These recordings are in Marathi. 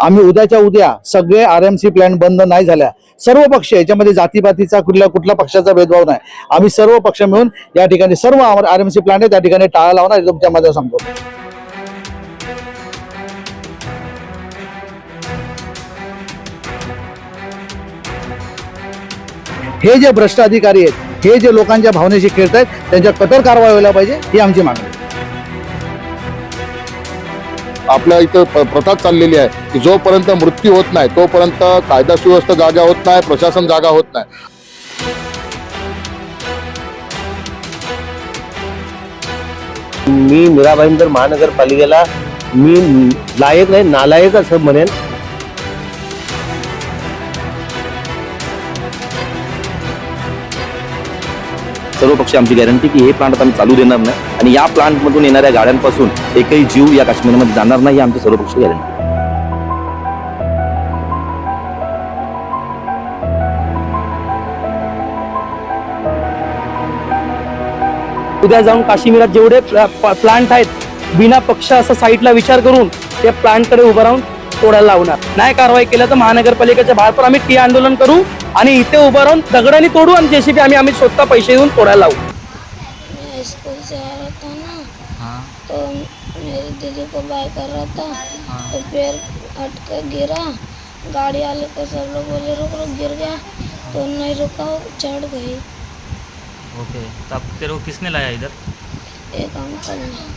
आम्ही उद्याच्या उद्या सगळे आर एम सी प्लॅन बंद नाही झाल्या. सर्व पक्ष याच्यामध्ये जातीपातीचा कुठल्या कुठल्या पक्षाचा भेदभाव नाही. आम्ही सर्व पक्ष मिळून या ठिकाणी सर्व आर एम सी प्लॅन आहे त्या ठिकाणी टाळा लावणार तुमच्या मध्ये सांगतो. हे जे भ्रष्ट अधिकारी आहेत हे जे लोकांच्या भावनेशी खेळत आहेत त्यांच्या कठोर कारवाई व्हायला पाहिजे ही आमची मागणी आहे. आपल्या इथं प- प्रथा चाललेली आहे की जोपर्यंत मृत्यू होत नाही तोपर्यंत कायदा सुव्यवस्था जागा होत नाही प्रशासन जागा होत नाही. मी मीराबाईंदर महानगरपालिकेला मी लायक नाही नालायक असं म्हणेन. सर्व पक्ष आमची गॅरंटी की हे प्लांट आम्ही चालू देणार नाही. आणि या प्लांटमधून येणाऱ्या गाड्यांपासून एकही जीव या काश्मीरमध्ये जाणार नाही ही आमची सर्व पक्ष गॅरंटी उद्या जाऊन काश्मीरात जेवढे प्लांट आहेत बिना पक्ष असं साईडला विचार करून त्या प्लांटकडे उभं राहून तोडायला लावणार. नाही कारवाई केलं तर महानगरपालिकेच्या बाहेर पण आम्ही टी आंदोलन करू आणि इथे उभं राहून दगडाने तोडू आणि जेसीबी आम्ही आम्ही स्वतः पैसे देऊन तोडायला लावू. मैं स्कूल से आ रहा था ना तो मेरी दीदी को बाय कर रहा था. तो पैर हट कर गिरा. गाड़ी वाले को सब लोग बोले रुक रुक गिर गया. तो नहीं रुका वो चढ़ गई। ओके तो अब तेरे को किसने लाया इधर? एक अंकल ने।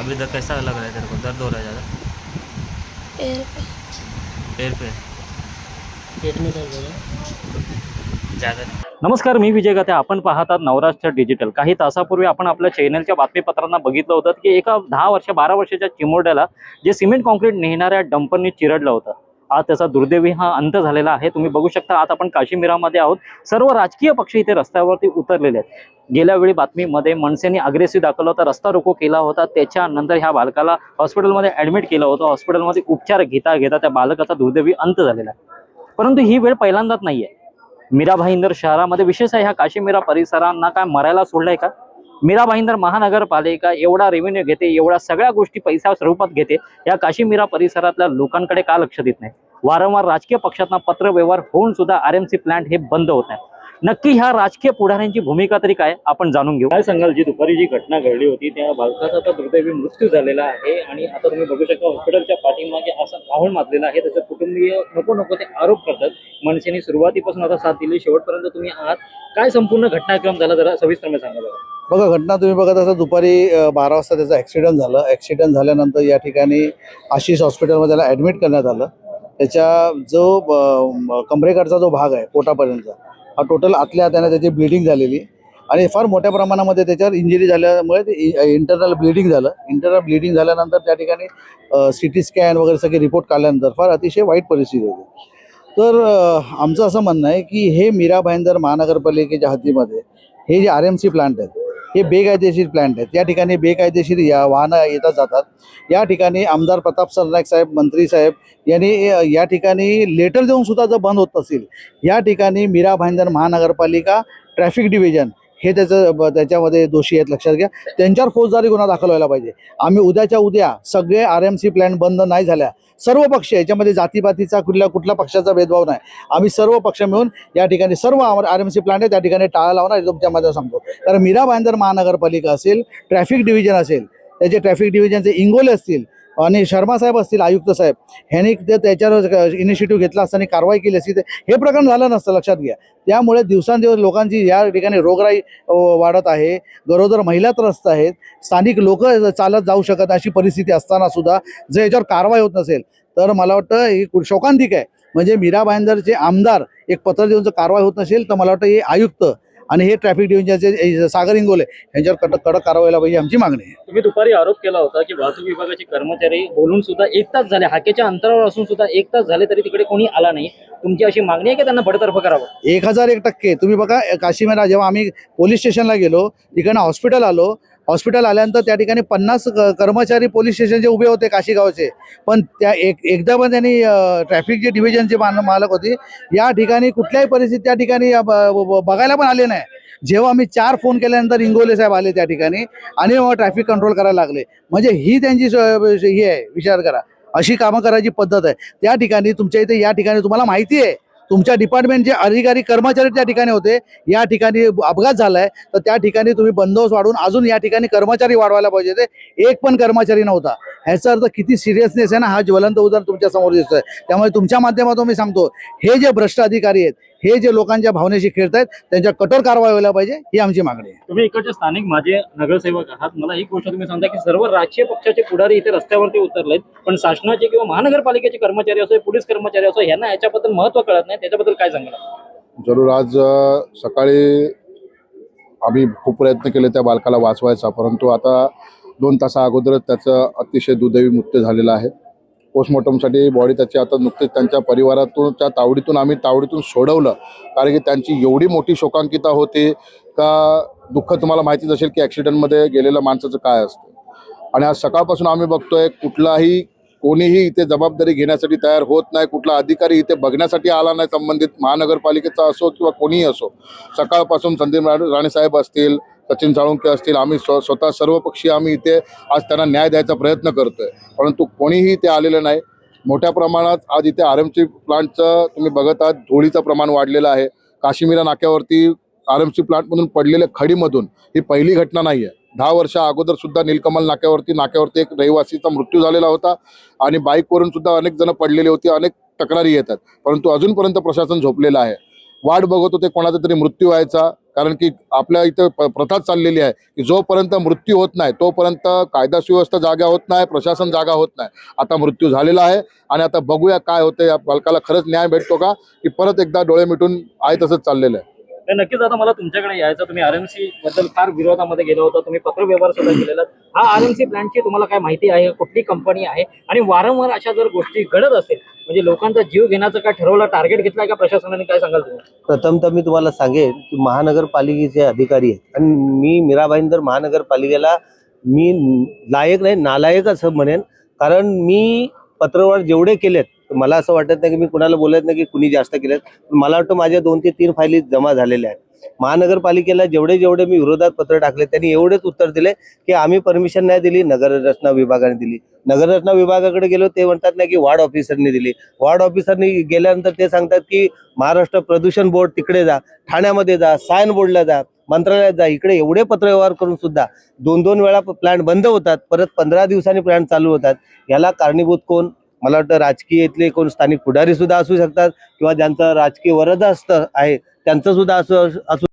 अभी इधर कैसा लग रहा है तेरे को? दर्द हो रहा है ज़्यादा? पैर पे. पैर पे. ज़्यादा नहीं. नमस्कार मी विजय गाते. आपण पाहतात नवराष्ट्र डिजिटल काही तासापूर्वी आपण आपल्या चॅनलच्या बातमीपत्रांना बघितलं होतं की एका दहा वर्ष बारा वर्षाच्या चिमोड्याला जे सिमेंट कॉन्क्रीट नेणाऱ्या डंपरनी चिरडलं होतं. आज त्याचा दुर्दैवी हा अंत झालेला आहे. तुम्ही बघू शकता आज आपण काश्मीरामध्ये आहोत. सर्व राजकीय पक्ष इथे रस्त्यावरती उतरलेले आहेत. गेल्या वेळी बातमीमध्ये मनसेने अग्रेसिव्ह दाखवला होता रस्ता रोको केला होता. त्याच्यानंतर ह्या बालकाला हॉस्पिटलमध्ये ऍडमिट केलं होतं. हॉस्पिटलमध्ये उपचार घेता घेता त्या बालकाचा दुर्दैवी अंत झालेला आहे. परंतु ही वेळ पहिल्यांदाच नाहीये. मीरा भाईंदर शहरामध्ये विशेष आहे ह्या काशीमीरा परिसरांना काय मरायला सोडलंय का? मीरा भाईंदर महानगरपालिका एवढा रेव्हेन्यू घेते एवढ्या सगळ्या गोष्टी पैसा स्वरूपात घेते या काशीमीरा परिसरातल्या लोकांकडे का लक्ष देत नाही? वारंवार राजकीय पक्षांना पत्र व्यवहार होऊन सुद्धा आर एम सी प्लांट हे बंद होत नाही. नक्की ह्या राजकीय पुढाऱ्यांची भूमिका तरी काय आपण जाणून घेऊ. काय सांगाल जी दुपारी जी घटना घडली होती त्या बालकाचा आता दुर्दैवी मृत्यू झालेला आहे आणि आता तुम्ही बघू शकता हॉस्पिटलच्या पाठीमागे असं आवड माजलेलं आहे. त्याचे कुटुंबीय नको नको ते आरोप करतात. मनसेने सुरुवातीपासून आता साथ दिली. शेवटपर्यंत तुम्ही आहात. काय संपूर्ण घटनाक्रम झाला जरा सविस्तर सांगा बघा बघा घटना तुम्ही बघत असता दुपारी बारा वाजता त्याचा ॲक्सिडेंट झालं. ॲक्सिडेंट झाल्यानंतर या ठिकाणी आशिष हॉस्पिटलमध्ये त्याला ॲडमिट करण्यात आलं. त्याच्या जो कमरेकडचा जो भाग आहे पोटापर्यंतचा हा टोटल आतल्या त्याने त्याची ब्लिडिंग झालेली. आणि फार मोठ्या प्रमाणामध्ये त्याच्यावर इंजुरी झाल्यामुळे ते इंटरनल ब्लिडिंग झालं. इंटरनल ब्लिडिंग झाल्यानंतर त्या ठिकाणी सी टी स्कॅन वगैरे सगळे रिपोर्ट काढल्यानंतर फार अतिशय वाईट परिस्थिती होती. तर आमचं असं म्हणणं आहे की हे मीरा भाईंदर महानगरपालिकेच्या हद्दीमध्ये हे जे आर एम सी प्लांट आहेत हे बेकायदेशीर प्लांट आहेत. या ठिकाणी बेकायदेशीर या वाहनं येतात जातात. या ठिकाणी आमदार प्रताप सरनाईक साहेब मंत्री साहेब यांनी या ठिकाणी लेटर देऊन सुद्धा जर बंद होत असेल या ठिकाणी मीरा भाईंदर महानगरपालिका ट्रॅफिक डिव्हिजन हे त्याचं ब- त्याच्यामध्ये दोषी आहेत लक्षात घ्या. त्यांच्यावर फौजदारी गुन्हा दाखल व्हायला पाहिजे. आम्ही उद्याच्या उद्या सगळे आर एम सी प्लॅन बंद नाही झाल्या. सर्व पक्ष याच्यामध्ये जातीपातीचा कुठल्या कुठल्या पक्षाचा भेदभाव नाही. आम्ही सर्व पक्ष मिळून या ठिकाणी सर्व आर एम सी प्लॅन आहे त्या ठिकाणी टाळा लावणार हे तुमच्या मध्ये सांगतो. कारण मीरा भाईंदर महानगरपालिका असेल ट्रॅफिक डिव्हिजन असेल त्याचे ट्रॅफिक डिव्हिजनचे इंगोले असतील आणि शर्मा साहेब असतील आयुक्त साहेब ह्यांनी ते त्याच्यावर इनिशिएटिव्ह घेतला असताना कारवाई केली असती. तर हे प्रकरण झालं नसतं लक्षात घ्या. त्यामुळे दिवसांदिवस लोकांची या ठिकाणी रोगराई वाढत आहे. गरोदर महिला त्रस्त आहेत. स्थानिक लोक चालत जाऊ शकत अशी परिस्थिती असताना सुद्धा जर याच्यावर कारवाई होत नसेल तर मला वाटतं ही कु- शोकांतिक आहे. म्हणजे मीरा भाईंदरचे आमदार एक पत्र देऊन जर कारवाई होत नसेल तर मला वाटतं हे आयुक्त आणि हे ट्रॅफिक डिव्हिजनचे सागर इंगोले यांच्यावर कडक कडक कारवाई व्हायला पाहिजे आमची मागणी आहे. तुम्ही दुपारी आरोप केला होता की वाहतूक विभागाचे कर्मचारी बोलून सुद्धा एक तास झाले हाकेच्या अंतरावर असून सुद्धा एक तास झाले तरी तिकडे कोणी आला नाही. तुमची अशी मागणी आहे की त्यांना बडतर्फ करावं? एक हजार एक टक्के. तुम्ही बघा काशीमेरा जेव्हा आम्ही पोलीस स्टेशनला गेलो तिकडनं हॉस्पिटल आलो हॉस्पिटल आल्यानंतर त्या ठिकाणी पन्नास कर्मचारी पोलीस स्टेशनचे उभे होते काशीगावचे पण त्या एक एकदा पण त्यांनी ट्रॅफिक जे डिव्हिजनचे मान मालक होते या ठिकाणी कुठल्याही परिस्थितीत त्या ठिकाणी बघायला पण आले नाही. जेव्हा आम्ही चार फोन केल्यानंतर इंगोले साहेब आले त्या ठिकाणी आणि ट्रॅफिक कंट्रोल करायला लागले. म्हणजे ही त्यांची हे ही आहे विचार करा. अशी कामं करायची पद्धत आहे. त्या ठिकाणी तुमच्या इथे या ठिकाणी तुम्हाला माहिती आहे. तुमच्या डिपार्टमेंटचे अधिकारी कर्मचारी त्या ठिकाणी होते या ठिकाणी अपघात झालाय तर त्या ठिकाणी तुम्ही बंदोबस्त वाढून अजून या ठिकाणी कर्मचारी वाढवायला पाहिजे होते. एक पण कर्मचारी नव्हता. ह्याचा अर्थ किती सिरियसनेस आहे ना हा ज्वलंत उदाहरण तुमच्यासमोर दिसतोय. त्यामुळे तुमच्या माध्यमातून मी सांगतो हे जे भ्रष्ट अधिकारी आहेत हे जे लोकांच्या भावनेशी खेळतायत त्यांच्या कठोर कारवाई व्हायला पाहिजे ही आमची मागणी आहे. तुम्ही इकडचे स्थानिक माझे नगरसेवक आहात. मला एक गोष्ट तुम्ही सांगता की सर्व राजकीय पक्षाचे पुढारी इथे रस्त्यावरती उतरलेत पण शासनाचे किंवा महानगरपालिकेचे कर्मचारी असो पोलीस कर्मचारी असो यांना याच्याबद्दल महत्त्व कळत नाही. त्याच्याबद्दल काय सांगणार जरूर आज सकाळी आम्ही खूप प्रयत्न केले त्या बालकाला वाचवायचा परंतु आता दोन तासा अगोदरच त्याचं अतिशय दुर्दैवी मृत्यू झालेला आहे. पोस्टमॉर्टमसाठी बॉडी त्याची आता नुकतीच त्यांच्या परिवारातून त्या तावडीतून आम्ही तावडीतून सोडवलं. कारण की त्यांची एवढी मोठी शोकांकिता होती का दुःख तुम्हाला माहितीच असेल की ॲक्सिडेंटमध्ये गेलेलं माणसाचं काय असतं. आणि आज सकाळपासून आम्ही बघतोय कुठलाही कोणीही इथे जबाबदारी घेण्यासाठी तयार होत नाही कुठला अधिकारी इथे बघण्यासाठी आला नाही संबंधित महानगरपालिकेचा असो किंवा कोणीही असो. सकाळपासून संदीप राणे राणेसाहेब असतील सचिन साळुंके असतील आम्ही स्व स्वतः सर्व पक्षी आम्ही इथे आज त्यांना न्याय द्यायचा प्रयत्न करतोय. परंतु कोणीही इथे आलेलं नाही. मोठ्या प्रमाणात आज इथे आर एम सी प्लांटचं तुम्ही बघत आहात धुळीचं प्रमाण वाढलेलं आहे. काश्मीरा नाक्यावरती आर एम सी प्लांटमधून पडलेल्या खडीमधून ही पहिली घटना नाही आहे दहा वर्षा अगोदर सुद्धा नीलकमल नाक्यावरती नाक्यावरती एक रहिवासीचा मृत्यू झालेला होता आणि बाईकवरून सुद्धा अनेक जण पडलेले होते अनेक तक्रारी येतात. परंतु अजूनपर्यंत प्रशासन झोपलेलं आहे. वाट बघत होते कोणाचा तरी मृत्यू व्हायचा. कारण की आपल्या इथं प्रथाच प्रथा चाललेली आहे की जोपर्यंत मृत्यू होत नाही तोपर्यंत कायदा सुव्यवस्था जागा होत नाही प्रशासन जागा होत नाही. आता मृत्यू झालेला आहे आणि आता बघूया काय होतं या बालकाला खरंच न्याय भेटतो का? की परत एकदा डोळे मिटून आहे तसंच चाललेलं आहे. नाही, नक्कीच आता मला तुमच्याकडे यायचं. तुम्ही आरएमसी बद्दल फार विरोधामध्ये गेला होता. तुम्ही पत्रव्यवहार सुद्धा केलेला. हा आरएमसी प्लॅनची तुम्हाला काय माहिती आहे? कुठली कंपनी आहे? आणि वारंवार अशा जर गोष्टी घडत असेल म्हणजे लोकांचा जीव घेण्याचं काय ठरवलं टार्गेट घेतलाय का प्रशासनाने? काय सांगाल तुम्ही? प्रथम तर मी तुम्हाला सांगेन की महानगरपालिकेचे अधिकारी आहेत. आणि मी मीराबाईन जर महानगरपालिकेला मी लायक नाही नालायक असं म्हणेन. कारण मी पत्रव्यवहार जेवढे केलेत मला असं वाटत नाही की मी कुणाला बोलत नाही की कुणी जास्त केलेत पण मला वाटतं माझ्या दोन ते तीन फायली जमा झालेल्या आहेत. महानगरपालिकेला जेवढे जेवढे मी विरोधात पत्र टाकले त्यांनी एवढेच उत्तर दिले की आम्ही परमिशन नाही दिली नगररचना विभागाने दिली. नगररचना विभागाकडे गेलो ते म्हणतात नाही की वार्ड ऑफिसरनी दिली. वार्ड ऑफिसरनी गेल्यानंतर ते सांगतात की महाराष्ट्र प्रदूषण बोर्ड तिकडे जा ठाण्यामध्ये जा सायन बोर्डला जा मंत्रालयात जा इकडे एवढे पत्रव्यवहार करून सुद्धा दोन दोन वेळा प्लॅन बंद होतात परत पंधरा दिवसांनी प्लॅन चालू होतात. याला कारणीभूत कोण? मला वाटतं राजकीय इथले कोण स्थानिक पुढारी सुद्धा असू शकतात किंवा ज्यांचं राजकीय वरदहस्त आहे त्यांचं सुद्धा असं असू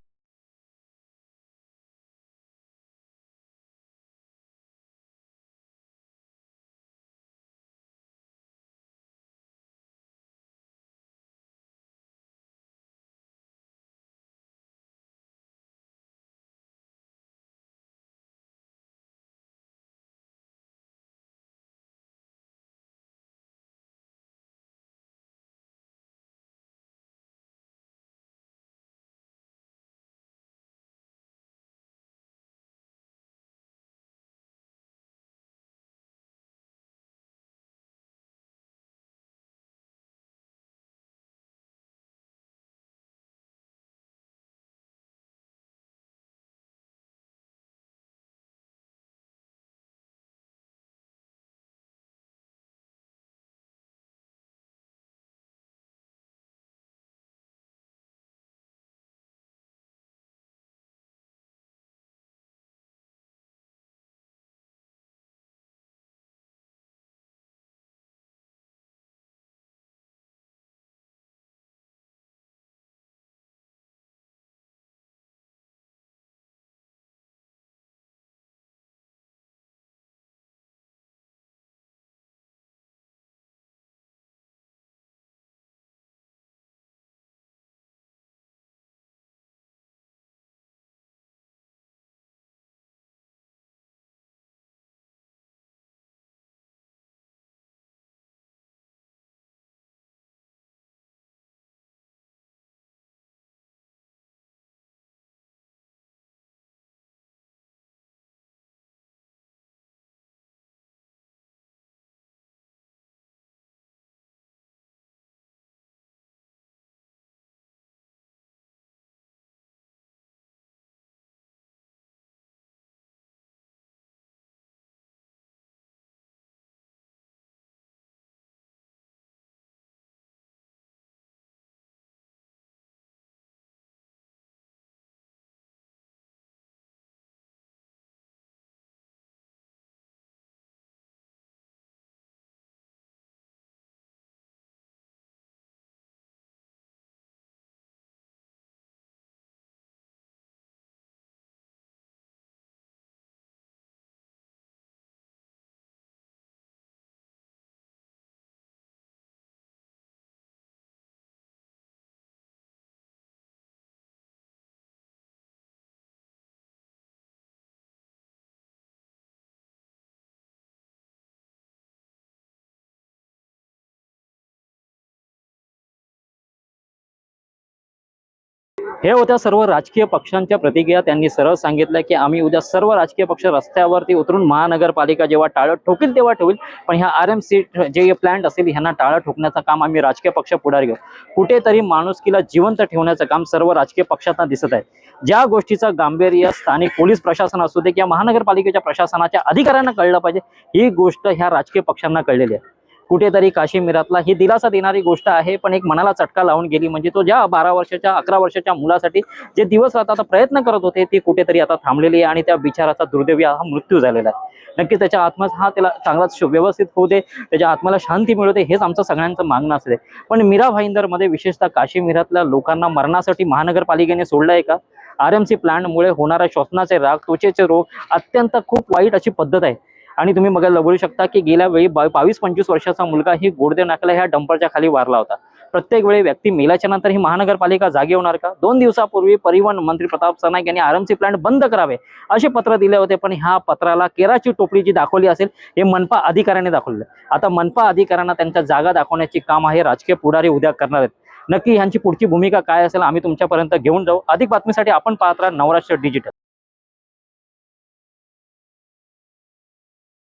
हे होत्या सर्व राजकीय पक्षांच्या प्रतिक्रिया. त्यांनी सरळ सांगितलं की आम्ही उद्या सर्व राजकीय पक्ष रस्त्यावरती उतरून महानगरपालिका जेव्हा टाळं ठोकेल तेव्हा ठेवील पण ह्या आर एम सी जे प्लांट असेल ह्यांना टाळं ठोकण्याचं काम आम्ही राजकीय पक्ष पुढारी घेऊ. कुठेतरी माणुसकीला जिवंत ठेवण्याचं काम सर्व राजकीय पक्षांना दिसत आहे. ज्या गोष्टीचं गांभीर्य स्थानिक पोलीस प्रशासन असू दे किंवा महानगरपालिकेच्या प्रशासनाच्या अधिकाऱ्यांना कळलं पाहिजे ही गोष्ट ह्या राजकीय पक्षांना कळलेली आहे. कुठेतरी काश्मीरातला ही दिलासा देणारी गोष्ट आहे. पण एक मनाला चटका लावून गेली म्हणजे तो ज्या बारा वर्षाच्या अकरा वर्षाच्या मुलासाठी जे दिवस रात आता प्रयत्न करत होते ते कुठेतरी आता थांबलेली आहे आणि त्या बिचाराचा दुर्दैवी हा मृत्यू झालेला आहे. नक्की त्याच्या आत्मा हा त्याला चांगलाच व्यवस्थित होऊ दे त्याच्या आत्म्याला शांती मिळू दे हेच आमचं सगळ्यांचं मागणं असते. पण मीरा भाईंदरमध्ये विशेषतः काश्मीरातल्या लोकांना मरणासाठी महानगरपालिकेने सोडलं आहे का? आर एम सी प्लांटमुळे होणारा श्वसनाचे राग त्वचेचे रोग अत्यंत खूप वाईट अशी पद्धत आहे. आणि तुम्ही मग बघू शकता की गेल्या वेळी बावीस पंचवीस वर्षाचा मुलगा ही गोडदेव नाक्याला ह्या डंपरच्या खाली वारला होता. प्रत्येक वेळी व्यक्ती मेल्याच्या नंतर ही महानगरपालिका जागी होणार का? दोन दिवसापूर्वी परिवहन मंत्री प्रताप सरनाईक यांनी आरएमसी प्लांट बंद करावे असे पत्र दिले होते पण ह्या पत्राला केराची टोपली जी दाखवली असेल हे मनपा अधिकाऱ्याने दाखवले आता मनपा अधिकाऱ्यांना त्यांच्या जागा दाखवण्याचे काम आहे राजकीय पुढारी उद्या करणार आहेत. नक्की ह्यांची पुढची भूमिका काय असेल आम्ही तुमच्यापर्यंत घेऊन जाऊ. अधिक बातमीसाठी आपण पाहत राहा नवराष्ट्र डिजिटल.